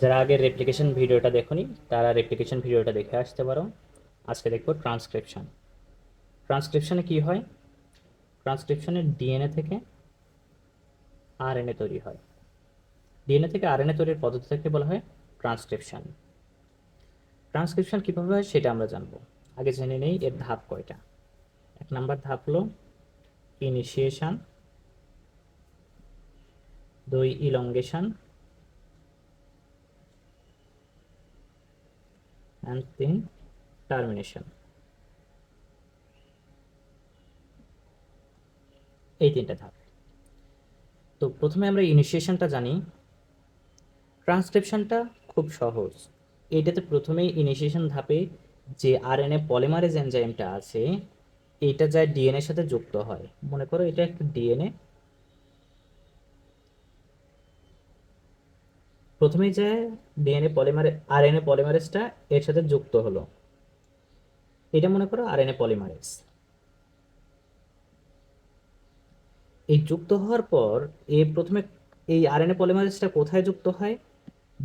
যারা আগের রেপ্লিকেশন ভিডিওটা দেখোনি, তারা রেপ্লিকেশন ভিডিওটা দেখে আসতে পারো। আজকে দেখব ট্রান্সক্রিপশন ট্রান্সক্রিপশনে কি হয়? ট্রান্সক্রিপশনে ডিএনএ থেকে আরএনএ তৈরি হয়। ডিএনএ থেকে আরএনএ তৈরির পদ্ধতিটাকে বলা হয় ট্রান্সক্রিপশন ট্রান্সক্রিপশন কীভাবে হয় সেটা আমরা জানব। আগে জেনে নেই, এর ধাপ কয়টা? এক নাম্বার ধাপ হলো ইনিশিয়েশন দুই ইলঙ্গেশন and তিন টার্মিনেশন এই ধাপ। তো প্রথমে আমরা ইনিশিয়েশনটা জানি। ট্রান্সক্রিপশনটা খুব সহজ। এইটাতে প্রথমেই ইনিশিয়েশন ধাপে যে আরএনএ পলিমারেজ এনজাইমটা আছে, এইটা যায় ডিএনএর সাথে যুক্ত হয়। মনে করো এটা একটা ডিএনএ প্রথমেই যে ডিএনএ পলিমারে আরএনএ পলিমারেজটা এর সাথে যুক্ত হলো। এটা মনে করো আরএনএ পলিমারেজ এই যুক্ত হওয়ার পর এ প্রথমে এই আরএনএ পলিমারেজটা কোথায় যুক্ত হয়?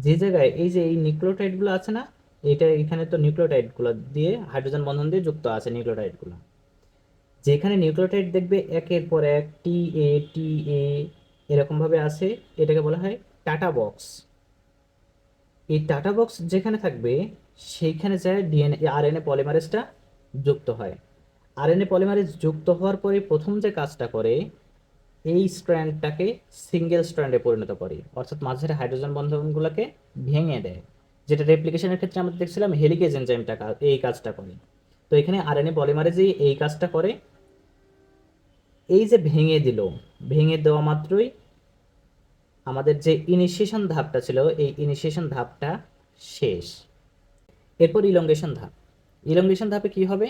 যে জায়গায় এই যে এই নিউক্লিওটাইডগুলো আছে না, এটা এখানে তো নিউক্লিওটাইডগুলো দিয়ে হাইড্রোজেন বন্ধন দিয়ে যুক্ত আছে নিউক্লিওটাইডগুলো যেখানে নিউক্লিওটাইড দেখবে একের পর এক, টি এ টি এ, এরকমভাবে আছে, এটাকে বলা হয় টাটা বক্স। এই টাটা বক্স যেখানে থাকবে, সেইখানে যায় ডিএনএ আরএনএ পলিমারেজটা যুক্ত হয়। আরএনএ পলিমারেজ যুক্ত হওয়ার পরে প্রথম যে কাজটা করে, এই স্ট্র্যান্ডটাকে সিঙ্গেল স্ট্র্যান্ডে পরিণত করে। অর্থাৎ মাঝের হাইড্রোজেন বন্ধনগুলোকে ভেঙে দেয়। যেটা রেপ্লিকেশনের ক্ষেত্রে আমরা দেখছিলাম হেলিকেজ এনজাইমটা এই কাজটা করে। তো এখানে আরএনএ পলিমারেজই এই কাজটা করে। এই যে ভেঙে দিল, ভেঙে দেওয়া মাত্রই আমাদের যে ইনিশিয়েশন ধাপটা ছিল, এই ইনিশিয়েশন ধাপটা শেষ। এরপর ইলঙ্গেশন ধাপ। ইলঙ্গেশন ধাপে কি হবে?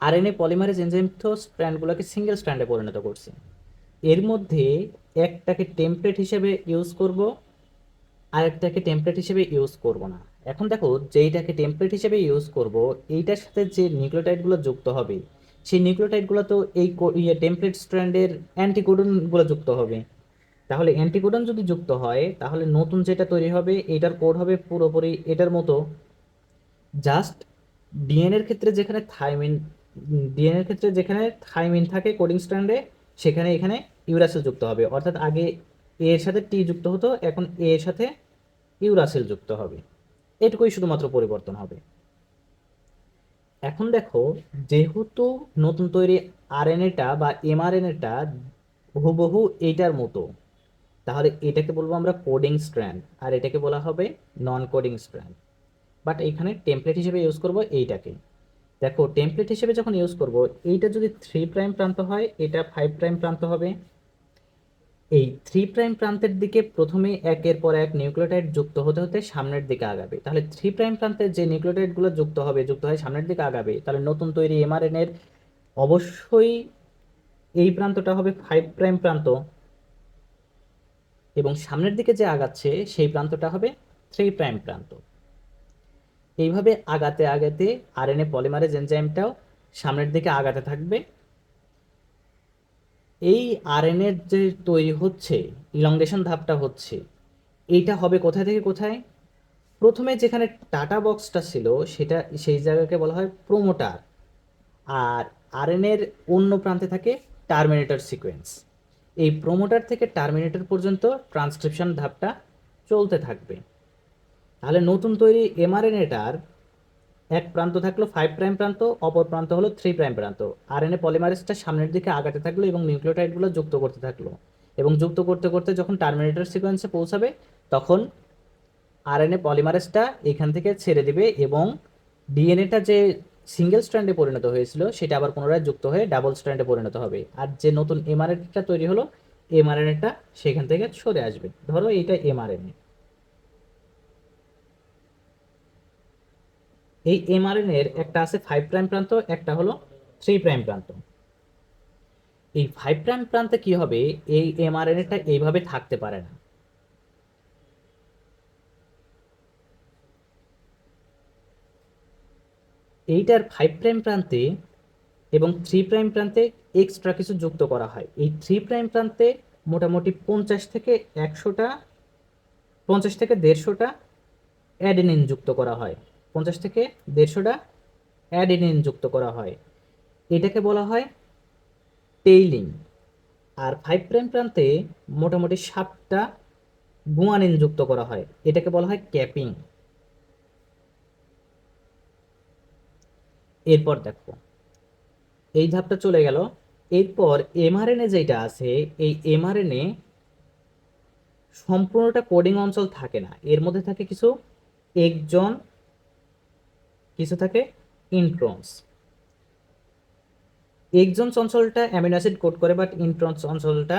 আরএনএ পলিমারেজ এনজাইম তো স্ট্র্যান্ডগুলোকে সিঙ্গেল স্ট্র্যান্ডে পরিণত করছে। এর মধ্যে একটাকে টেমপ্লেট হিসেবে ইউজ করব আর একটাকে টেমপ্লেট হিসেবে ইউজ করব না। এখন দেখো, যেইটাকে টেমপ্লেট হিসেবে ইউজ করব, এইটার সাথে যে নিউক্লিওটাইডগুলো যুক্ত হবে, সেই নিউক্লিওটাইডগুলো তো এই টেমপ্লেট স্ট্র্যান্ডের অ্যান্টিকোডনগুলো যুক্ত হবে। তাহলে অ্যান্টিকোডন যদি যুক্ত হয়, তাহলে নতুন যেটা তৈরি হবে, এটার কোড হবে পুরোপুরি এটার মতো। জাস্ট ডিএনএর ক্ষেত্রে যেখানে থাইমিন ডিএনএর ক্ষেত্রে যেখানে থাইমিন থাকে কোডিং স্ট্যান্ডে সেখানে এখানে ইউরাসিল যুক্ত হবে। অর্থাৎ আগে এ এর সাথে টি যুক্ত হতো, এখন এ এর সাথে ইউরাসিল যুক্ত হবে। এটুকুই শুধুমাত্র পরিবর্তন হবে। এখন দেখো, যেহেতু নতুন তৈরি আরএনএটা বা এমআরএনএটা হুবহু এইটার মতো তাহলে এটাকে বলব আমরা কোডিং স্ট্র্যান্ড আর এটাকে বলা হবে নন কোডিং স্ট্র্যান্ড বাট এখানে টেমপ্লেট হিসেবে ইউজ করব এইটাকে। দেখো টেমপ্লেট হিসেবে যখন ইউজ করব, এইটা যদি থ্রি প্রাইম প্রান্ত হয়, এটা ফাইভ প্রাইম প্রান্ত হবে। এই থ্রি প্রাইম প্রান্তের দিকে প্রথমে একের পর এক নিউক্লিওটাইড যুক্ত হতে হতে সামনের দিকে আগাবে। তাহলে থ্রি প্রাইম প্রান্তের যে নিউক্লিওটাইডগুলো যুক্ত হবে, যুক্ত হয় সামনের দিকে আগাবে, তাহলে নতুন তৈরি এমআরএনএর অবশ্যই এই প্রান্তটা হবে ফাইভ প্রাইম প্রান্ত। এবং সামনের দিকে যে আগাচ্ছে, সেই প্রান্তটা হবে থ্রি প্রাইম প্রান্ত। এইভাবে আগাতে আগাতে আরএনএ পলিমারেজ এনজাইমটাও সামনের দিকে আগাতে থাকবে। এই আরএনএ যে তৈরি হচ্ছে ইলংগেশন ধাপটা হচ্ছে, এইটা হবে কোথায় থেকে কোথায়? প্রথমে যেখানে টাটা বক্সটা ছিল, সেটা সেই জায়গাকে বলা হয় প্রোমোটার। আর আরএনএর অন্য প্রান্তে থাকে টার্মিনেটর সিকোয়েন্স। এই প্রোমোটার থেকে টার্মিনেটর পর্যন্ত ট্রান্সক্রিপশন ধাপটা চলতে থাকবে। তাহলে নতুন তৈরি এমআরএনএটার এক প্রান্ত থাকল ফাইভ প্রাইম প্রান্ত, অপর প্রান্ত হলো থ্রি প্রাইম প্রান্ত। আর আরএনএ পলিমারেসটা সামনের দিকে আগাতে থাকল এবং নিউক্লিওটাইডগুলো যুক্ত করতে থাকল। এবং যুক্ত করতে করতে যখন টার্মিনেটর সিকোয়েন্সে পৌঁছাবে, তখন আরএনএ পলিমারেসটা এখান থেকে ছেড়ে দিবে এবং ডিএনএটা যে সিঙ্গেল স্ট্র্যান্ডে পরিণত হয়েছিল, সেটা আবার পুনরায় যুক্ত হয়ে ডাবল স্ট্র্যান্ডে পরিণত হবে। আর যে নতুন এমআরএনএটা তৈরি হলো এমআরএনএটা সেখান থেকে সরে আসবে। ধরো এইটা এমআরএনএ এই এমআরএনএ এর একটা আছে ফাইভ প্রাইম প্রান্ত, একটা হলো থ্রি প্রাইম প্রান্ত। এই ফাইভ প্রাইম প্রান্তে কি হবে? এই এমআরএনএটা এইভাবে থাকতে পারে না। এইটার ফাইভ প্রাইম প্রান্তে এবং থ্রি প্রাইম প্রান্তে এক্সট্রা কিছু যুক্ত করা হয়। এই থ্রি প্রাইম প্রান্তে মোটামুটি পঞ্চাশ থেকে একশোটা, পঞ্চাশ থেকে দেড়শোটা অ্যাডেনিন যুক্ত করা হয়। পঞ্চাশ থেকে দেড়শোটা অ্যাডেনিন যুক্ত করা হয়। এটাকে বলা হয় টেইলিং আর ফাইভ প্রাইম প্রান্তে মোটামুটি সাতটা গুয়ানিন যুক্ত করা হয়। এটাকে বলা হয় ক্যাপিং এরপর দেখো। এই ধাপটা চলে গেল। এরপর এমআরএনএ যেটা আছে, এই এমআরএনএ সম্পূর্ণটা কোডিং অঞ্চল থাকে না। এর মধ্যে থাকে কিছু একজন, কিছু থাকে ইন্ট্রন্স একজন অঞ্চলটা অ্যামিনো অ্যাসিড কোড করে বাট ইন্ট্রন্স অঞ্চলটা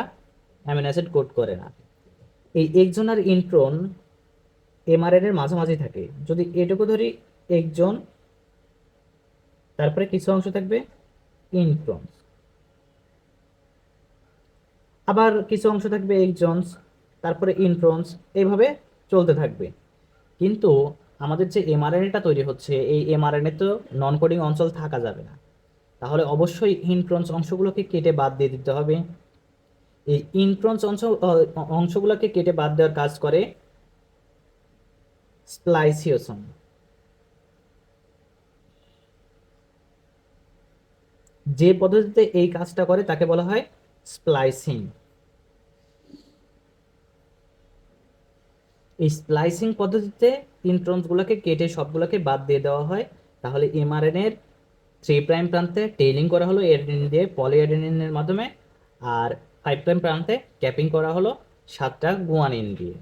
অ্যামিনো অ্যাসিড কোড করে না। এই একজন আর ইন্ট্রন এমআরএন এর মাঝামাঝি থাকে। যদি এটুকু ধরি, একজন তারপরে কিছু অংশ থাকবে ইন্ট্রন্স আবার কিছু অংশ থাকবে একজনস তারপরে ইন্ট্রন্স এইভাবে চলতে থাকবে। কিন্তু আমাদের যে এমআরএনএটা তৈরি হচ্ছে, এই এমআরএনএ তো নন কোডিং অঞ্চল থাকা যাবে না। তাহলে অবশ্যই ইন্ট্রন্স অংশগুলোকে কেটে বাদ দিয়ে দিতে হবে। এই ইন্ট্রন্স অংশ অংশগুলোকে কেটে বাদ দেওয়ার কাজ করে স্প্লাইসিওসম যে পদ্ধতিতে এই কাজটা করে তাকে বলা হয় স্প্লাইসিং। এই স্প্লাইসিং পদ্ধতিতে ইন্ট্রন্সগুলোকে কেটে সবগুলোকে বাদ দিয়ে দেওয়া হয়। তাহলে এমআরএন এর থ্রি প্রাইম প্রান্তে টেইলিং করা হলো এডেনিন দিয়ে পলি এডেনিনের মাধ্যমে, আর ফাইভ প্রাইম প্রান্তে ক্যাপিং করা হলো সাতটা গুয়ানিন দিয়ে।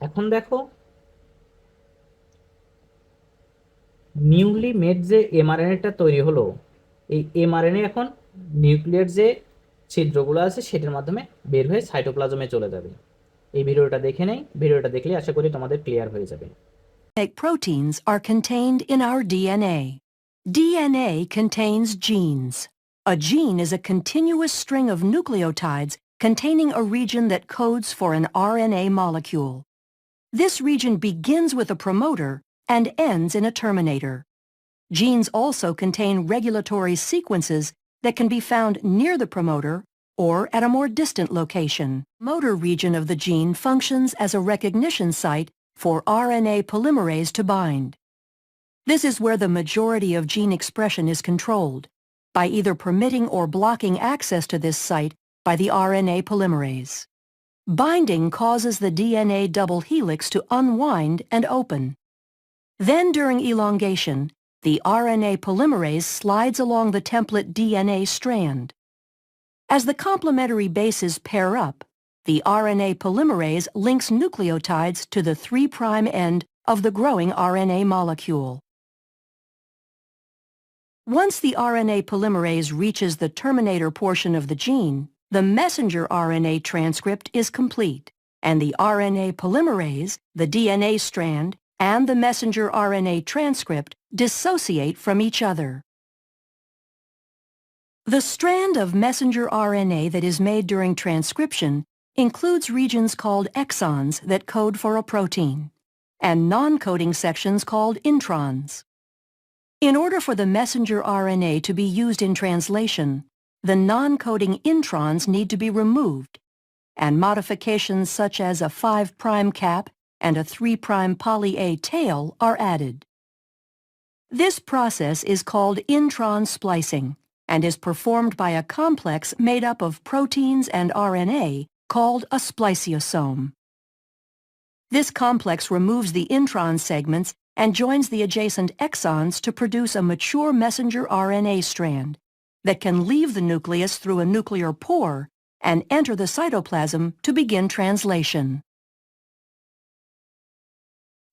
এখন দেখো নিউলি মেড যে এমআরএনএটা তৈরি হলো এই এমআরএনএ এখন নিউক্লিয়ার যে ছিদ্রগুলো আছে সেটার মাধ্যমে বের হয়ে সাইটোপ্লাজমে চলে যাবে এই ভিডিওটা দেখে নেই ভিডিওটা দেখলে আশা করি তোমাদের ক্লিয়ার হয়ে যাবে proteins are contained in our DNA. DNA contains genes. A gene is a continuous string of nucleotides containing a region that codes for an RNA molecule. This region begins with a promoter and ends in a terminator. Genes also contain regulatory sequences that can be found near the promoter or at a more distant location. Motor region of the gene functions as a recognition site for RNA polymerase to bind. This is where the majority of gene expression is controlled, by either permitting or blocking access to this site by the RNA polymerase. Binding causes the DNA double helix to unwind and open. Then during elongation, the RNA polymerase slides along the template DNA strand. As the complementary bases pair up, the RNA polymerase links nucleotides to the 3' end of the growing RNA molecule. Once the RNA polymerase reaches the terminator portion of the gene, the messenger RNA transcript is complete, and the RNA polymerase, the DNA strand, and the messenger RNA transcript dissociate from each other. The strand of messenger RNA that is made during transcription includes regions called exons that code for a protein, and non-coding sections called introns. In order for the messenger RNA to be used in translation, the non-coding introns need to be removed, and modifications such as a 5' cap and a 3' poly A tail are added. This process is called intron splicing and is performed by a complex made up of proteins and RNA called a spliciosome. This complex removes the intron segments and joins the adjacent exons to produce a mature messenger RNA strand that can leave the nucleus through a nuclear pore and enter the cytoplasm to begin translation.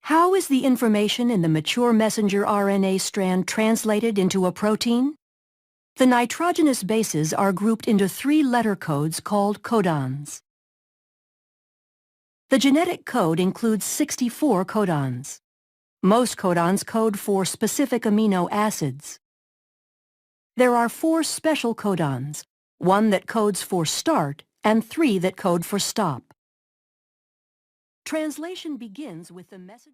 How is the information in the mature messenger RNA strand translated into a protein? The nitrogenous bases are grouped into three letter codes called codons. The genetic code includes 64 codons. Most codons code for specific amino acids. There are four special codons, one that codes for start and three that code for stop. Translation begins with the message...